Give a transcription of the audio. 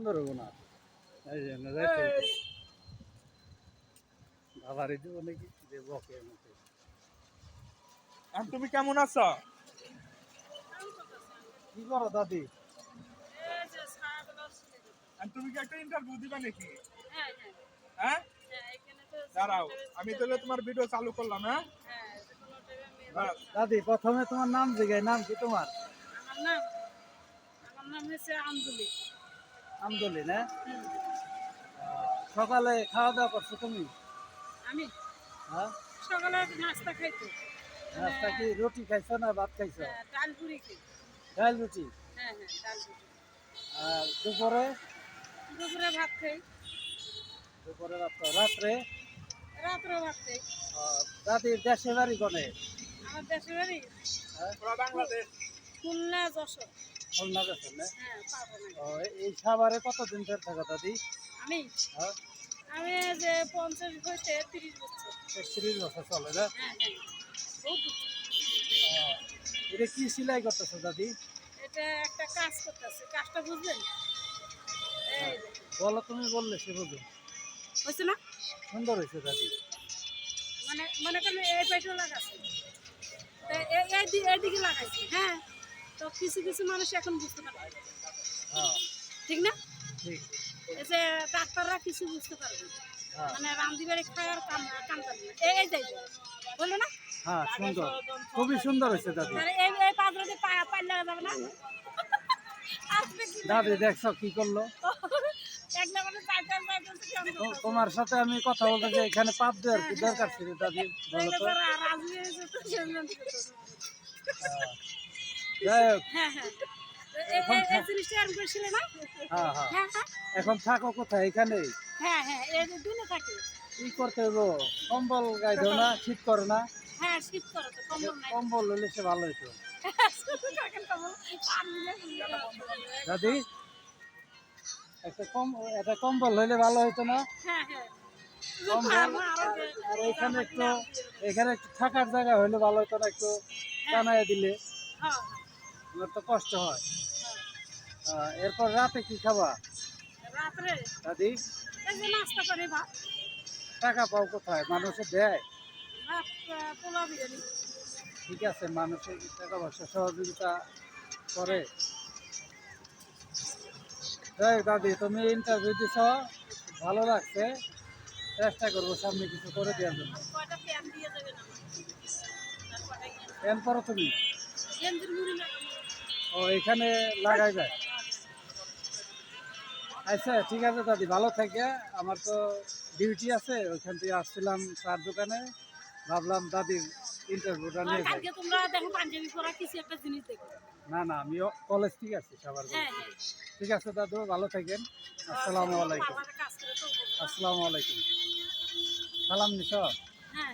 সুন্দর হব না। এই জন্য যাইতে হইতো। বাবারই দিব নাকি যে বকে মতো আর তুমি কেমন আছো? কি করো দাদি? আর তুমি কি একটা ইন্টারভিউ দিবা নাকি? হ্যাঁ হ্যাঁ। হ্যাঁ? হ্যাঁ এখানে তো দাঁড়াও আমি তাহলে তোমার ভিডিও চালু করলাম হ্যাঁ? হ্যাঁ। দাদি প্রথমে তোমার নাম জিগাই নাম কি তোমার? আমার নাম আমার নাম হচ্ছে আঞ্জলি। আমদলি না? সকালে খাওয়া দাওয়া করছ তুমি? আমি? হ্যাঁ? সকালে নাস্তা খাইতো। নাস্তা কি রুটি খাইছো না ভাত খাইছো? হ্যাঁ, ডাল পুরি ডাল রুটি? হ্যাঁ হ্যাঁ ডাল পুরি আর দুপুরে? দুপুরে ভাত খাই। দুপুরে ভাত খাও। রাত্রে? রাত্রে ভাত খাই। দাদির দেশে বাড়ি কোনে? আমার দেশের বাড়ি? হ্যাঁ? বাংলাদেশ খুলনা যশোর। খুলনা গেছেন না? এই সাভারে কতদিন ধরে থাকো দাদি? আমি? হ্যাঁ? আমি যে পঞ্চাশ হইতে তিরিশ বছর। একত্রিশ বছর চলে না? হ্যাঁ হ্যাঁ। এটা কি সেলাই করতেছো দাদি? এটা একটা কাজ করতেছে। কাজটা বুঝলেন? এই বলো তুমি বললে সে বুঝো। হয়েছে না? সুন্দর হয়েছে দাদি। মানে মনে করেন এই পাইটেও লাগাচ্ছে। এইদিকে লাগাইছি হ্যাঁ। তো কিছু কিছু মানুষ এখন বুঝতে পারে হ্যাঁ। ঠিক না? এই যে ডাক্তাররা কিছু বুঝতে পারবে হ্যাঁ। মানে রান্ধি বাড়ি খায় আর কাম কাম করবে এই যাই বলল না? হ্যাঁ সুন্দর। খুবই সুন্দর হয়েছে দাদি। এই এই পাত্রতে পাইল লাগা যাবে না? দাদি দেখছ কি করল? তোমার সাথে আমি কথা বলতে যে এখানে পাপ দেওয়ার কি দরকার ছিল দাদি বলো তো? যাই হোক। এখন থাকো। কোথায়? এখানে হ্যাঁ হ্যাঁ কি করতে হইব? কম্বল গাই দাও না শীত করে না। হ্যাঁ কম্বল হইলে সে ভালো হইতো। দাদি একটা কম একটা কম্বল হইলে ভালো হইতো না? কম্বল আর এখানে একটু এখানে একটু থাকার জায়গা হইলে ভালো হইতো না একটু জানাই দিলে। আমার তো কষ্ট হয়। এরপর রাতে কি খাবা? রাত্রে? দাদি? নাস্তা করে ভাত। টাকা পাও কোথায়? মানুষে দেয়? ঠিক আছে মানুষের টাকা পয়সা সহযোগিতা করে। যাই দাদি তুমি ইন্টারভিউ দিছ ভালো লাগছে। চেষ্টা করব সামনে কিছু করে দেওয়ার জন্য। প্যান করো তুমি। ও এখানে লাগাই যায়। আচ্ছা ঠিক আছে দাদি ভালো থাকে। আমার তো ডিউটি আছে ওইখান থেকে আসছিলাম চার দোকানে। ভাবলাম দাদির ইন্টারভিউটা নিয়ে যাই। তোমরা দেখো পাঞ্জাবি পরা কিছু একটা জিনিস দেখো। না না আমি কলেজ ঠিক আছে সবার হ্যাঁ হ্যাঁ। ঠিক আছে দাদু ভালো থাকেন। আসসালামু আলাইকুম। আসসালামু আলাইকুম। সালাম নিছ হ্যাঁ হ্যাঁ।